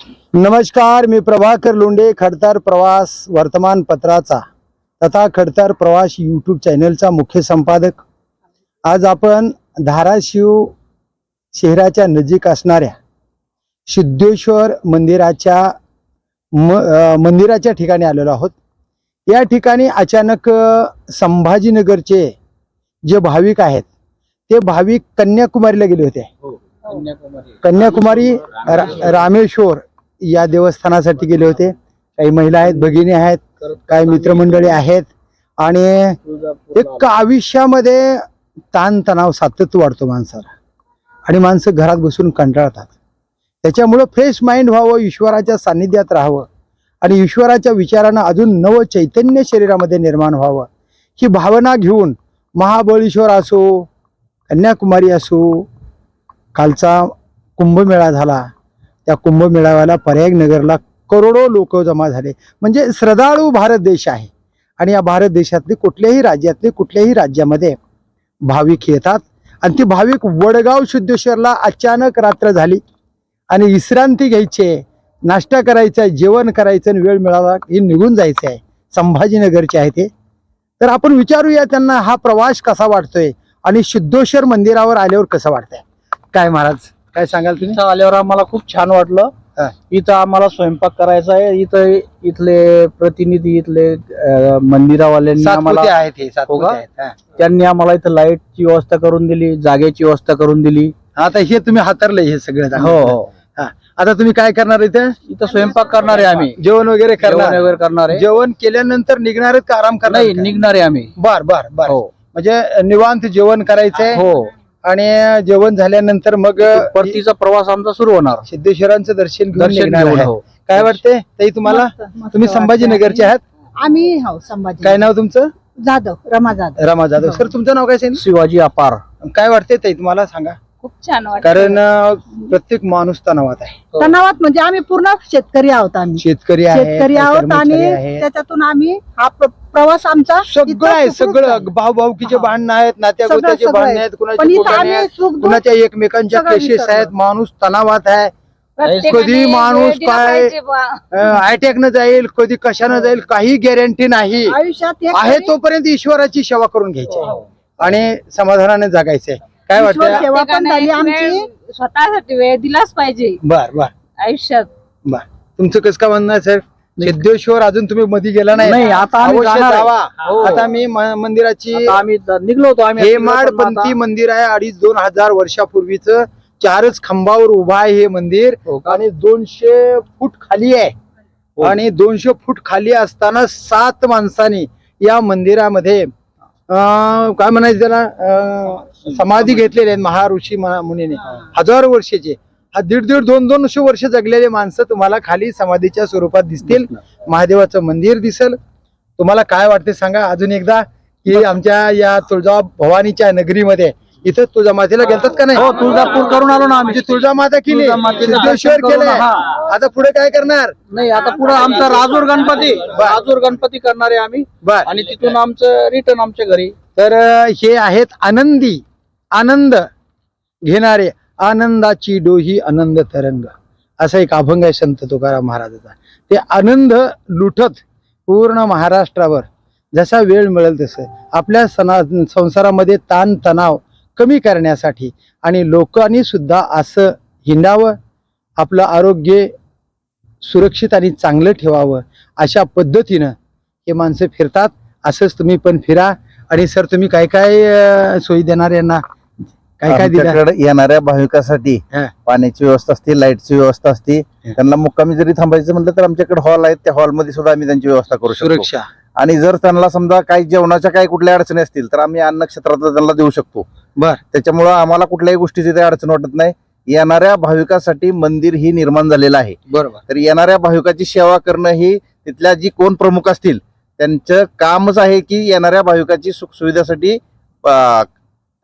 नमस्कार मी प्रभाकर लोंडे खडतर प्रवास वर्तमानपत्राचा तथा खडतर प्रवास यूट्यूब चॅनलचा मुख्य संपादक. आज आपण धाराशिव शहराच्या नजीक असणाऱ्या सिद्धेश्वर मंदिराच्या म मंदिराच्या ठिकाणी आलेलो आहोत. या ठिकाणी अचानक संभाजीनगरचे जे भाविक आहेत ते भाविक कन्याकुमारीला गेले होते. हो. कन्याकुमारी. रा- रामेश्वर या देवस्थानासाठी गेले होते. काही महिला आहेत भगिनी आहेत काही मित्रमंडळी आहेत. आणि एक आयुष्यामध्ये ताणतणाव सातत्य वाढतो माणसाला. आणि माणसं घरात बसून कंटाळतात. त्याच्यामुळं फ्रेश माइंड व्हावं ईश्वराच्या सान्निध्यात राहावं. आणि ईश्वराच्या विचारानं अजून नवं चैतन्य शरीरामध्ये निर्माण व्हावं. ही भावना घेऊन महाबळेश्वर असो कन्याकुमारी असो कालचा कुंभमेळा झाला. त्या कुंभमेळाव्याला पर्यागनगरला करोडो लोक जमा झाले. म्हणजे श्रद्धाळू भारत देश आहे. आणि या भारत देशातले कुठल्याही राज्यातले कुठल्याही राज्यामध्ये भाविक येतात. आणि ती भाविक वडगाव सिद्धेश्वरला अचानक रात्र झाली. आणि विश्रांती घ्यायची आहे नाश्ता करायचा आहे जेवण करायचं आणि वेळ मिळाला हे निघून जायचं आहे. संभाजीनगरचे आहे ते. तर आपण विचारूया त्यांना हा प्रवास कसा वाटतोय आणि सिद्धेश्वर मंदिरावर आल्यावर कसं वाटतंय? काय महाराज? काय सांगाल तुम्ही? इथं आल्यावर आम्हाला खूप छान वाटलं. हा. इथं आम्हाला स्वयंपाक करायचा आहे. इथं इथले प्रतिनिधी इथले अं, मंदिरावाल्यांनी आम्हाला आहेत हे हो सातपुते का? आहेत हा. त्यांनी आम्हाला इथं लाईटची व्यवस्था करून दिली जागेची व्यवस्था करून दिली. आता हे तुम्ही हातारलंय हे सगळं हो हो. हा. आता तुम्ही काय करणार इथे? इथं स्वयंपाक करणार आहे आम्ही. जेवण वगैरे जेवण करणार वगैरे करणार आहे. जेवण केल्यानंतर निघणार आहेत का आराम करणार नाही आहेत का? निघणार आहे आम्ही. बर बर बर. हो. म्हणजे निवांत जेवण करायचंय? हो. आणि जेवण झाल्यानंतर मग परतीचा प्रवास आमचा सुरू होणार. सिद्धेश्वरांचं दर्शन घेऊन. हो. काय वाटते? ताई तुम्हाला? तुम्ही. संभाजीनगरचे आहात? आम्ही हो संभाजी काय नाव तुमचं? जाधव रमा जाधव. रमा जाधव. सर तुमचं नाव काय सांगितलं? शिवाजी अपार काय वाटते ताई तुम्हाला? सांगा. खूप छान वाटत कारण अं, प्रत्येक माणूस तणावात आहे तणावात म्हणजे आम्ही पूर्ण शेतकरी आहोत आम्ही शेतकरी आहे शेतकरी आहोत कर्मचारी आणि आहेत. त्याच्यातून आम्ही हा प्र- प्रवास आमचा सगळं इतका आहे सुखरूप सगळं. भाऊ भाऊकीचे हा. भांडणं आहेत नात्या सगळं- गोत्याचे सगळं भांडणं आहे. आहेत पण कुणाचे इथं कोगाणे आम्ही आहेत सुख दुःख कुणाच्या एकमेकांच्या सगळं केसेस विसरलो. आहेत माणूस तणावात आहे प्रत्येकाने कधी माणूस वेळ दिला काय पाहिजे बुवा. अटॅक न जाईल कधी कशानं जाईल काही गॅरंटी नाही आयुष्यात एक आहे तरी तोपर्यंत ईश्वराची सेवा करून घ्यायची हो. आहे. आणि समाधानाने जगायचंय काय वाटतं सेवा पण झाली आमची. स्वतःसाठी वेळ दिलाच पाहिजे. बर बर. आयुष्यात. बर. तुमचं कसं काय म्हणणं आहे सर सिद्धेश्वर अजून तुम्ही मध्ये गेला नाही. नाही आता आम्ही अवश्य जाणार आहे. जावा. हो. आता मी म- मंदिराची आता आम्ही निघलो होतो आम्ही हेमाडपंथी आता- मंदिर आहे अडीच दोन हजार वर्षापूर्वीच. चारच खांबावर उभा आहे हे मंदिर. हो का? आणि दोनशे फूट खाली आहे. हो. आणि दोनशे फूट खाली असताना सात माणसांनी या मंदिरामध्ये अं, काय म्हणायचं त्याला? अं, समाधी घेतलेली आहेत महाऋषी महा- मुनीने. हजारो वर्षाचे. हा दीड दीड दोन दोनशे वर्ष जगलेले माणसं तुम्हाला खाली समाधीच्या स्वरूपात दिसतील. महादेवाचं मंदिर दिसेल. तुम्हाला काय वाटते सांगा. अजून एकदा की आमच्या या तुळजा भवानीच्या नगरीमध्ये इथं तुळजामातेला गेलतात का नाही? हो तुळजापूर करून आलो ना आम्ही. म्हणजे तुळजामाता केली. तुळजामातेचं सिद्धेश्वर हा. आता पुढे काय करणार? नाही आता पुढे आमचा राजूर गणपती. राजूर गणपती करणार आहे आम्ही आणि तिथून आमचं रिटर्न आमच्या घरी. तर हे आहेत आनंदी. आनंद घेणारे आनंदाची डोही आनंद तरंग. असा एक अभंग आहे संत तुकाराम महाराजाचा. ते आनंद लुटत पूर्ण महाराष्ट्रावर. जसा वेळ मिळेल तसं. आपल्या सणा संसारामध्ये ताण तणाव कमी करण्यासाठी आणि लोकांनी सुद्धा असं हिंडावं आपलं आरोग्य सुरक्षित आणि चांगलं ठेवावं अशा पद्धतीनं हे माणसं फिरतात. असंच तुम्ही पण फिरा. आणि सर तुम्ही काय काय सोयी देणार यांना? काय काय दिलं? आमच्याकडे येणाऱ्या भाविकासाठी हा. पाण्याची व्यवस्था असते लाईटची व्यवस्था असते. त्यांना मुक्कामी जरी थांबायचं म्हटलं तर आमच्याकडे हॉल आहेत त्या हॉलमध्ये सुद्धा आम्ही त्यांची व्यवस्था करू शकतो. सुरक्षा. आणि जर त्यांना समजा काही जेवणाच्या काही कुठल्या अडचणी असतील तर आम्ही अन्न क्षेत्रातलं त्यांना देऊ शकतो. बर. त्याच्यामुळं आम्हाला कुठल्याही गोष्टीची काही अडचण वाटत नाही. येणाऱ्या भाविकासाठी मंदिर ही निर्माण झालेलं आहे. बरोबर. तर येणाऱ्या भाविकाची सेवा करणं ही तिथल्या जी कोण प्रमुख असतील त्यांचं कामच आहे की येणाऱ्या भाविकाची सुखसुविधासाठी अं,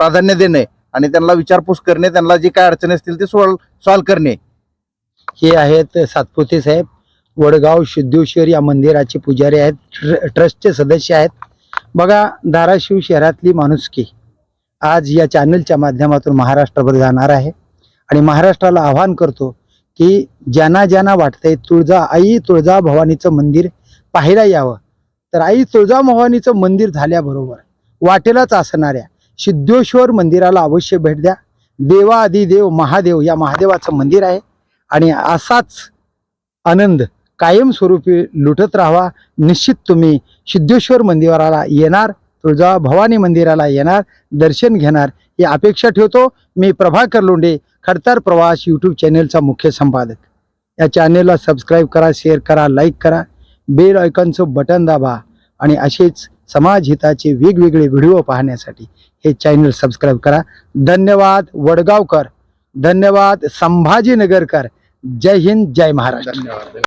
प्राधान्य देणे. आणि त्यांना विचारपूस करणे त्यांना जी काय अडचणी असतील ते सॉल्व सॉल्व करणे. हे आहेत सातपुते साहेब. वडगाव सिद्धेश्वर या मंदिराचे पुजारी आहेत. ट्र- ट्रस्टचे सदस्य आहेत. बघा धाराशिव शहरातली माणुसकी. आज या चॅनलच्या माध्यमातून महाराष्ट्रभर जाणार आहे. आणि महाराष्ट्राला आव्हान करतो की ज्यांना ज्यांना वाटतंय तुळजा आई तुळजा भवानीचं मंदिर पाहायला यावं. तर आई तुळजा भवानीचं मंदिर झाल्याबरोबर वाटेलाच असणाऱ्या सिद्धेश्वर मंदिराला अवश्य भेट द्या. देवा देव महादेव या महादेवाचं मंदिर आहे. आणि असाच आनंद कायमस्वरूपी लुटत राहावा. निश्चित तुम्ही सिद्धेश्वर मंदिराला येणार तुळजा भवानी मंदिराला येणार दर्शन घेणार ही अपेक्षा ठेवतो. मी प्रभाकर लोंडे खडतर प्रवास यूट्यूब चॅनेलचा मुख्य संपादक. या चॅनेलला सबस्क्राईब करा शेअर करा लाईक करा. बेल आयकॉनचं बटन दाबा. आणि असेच समाज हिताचे वेगवेगळे व्हिडिओ पाहण्यासाठी हे चॅनल सबस्क्राईब करा. धन्यवाद वडगावकर. धन्यवाद संभाजीनगरकर. जय हिंद जय महाराष्ट्र. धन्यवाद.